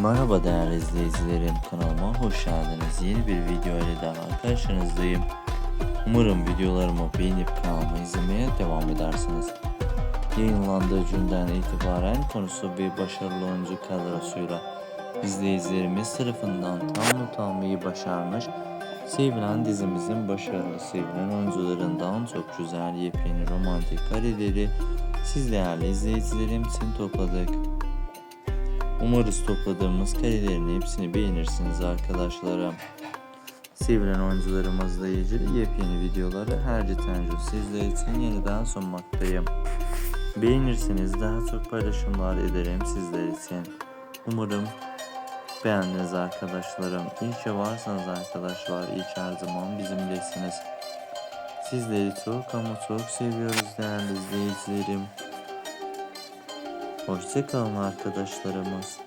Merhaba değerli izleyicilerim kanalıma hoş geldiniz. Yeni bir video ile daha karşınızdayım. Umarım videolarımı beğenip kanalımı izlemeye devam edersiniz. Yayınlandığı günden itibaren konusu bir başarılı oyuncu kadrosuyla izleyicilerimiz tarafından tam not almayı başarmış. Sevilen dizimizin başarılı sevilen oyuncularından çok güzel yepyeni romantik kareleri siz değerli izleyicilerim için topladık. Umarız topladığımız karelerin hepsini beğenirsiniz arkadaşlarım. Sevilen oyuncularımızla ilgili yepyeni videoları her gün sizler için yeniden sunmaktayım. Beğenirseniz daha çok paylaşımlar ederim sizler için. Umarım beğendiniz arkadaşlarım. İyi ki varsanız arkadaşlar, iyi ki her zaman bizimlesiniz. Sizleri çok ama çok seviyoruz değerli izleyicilerim. Hoşçakalın arkadaşlarımız.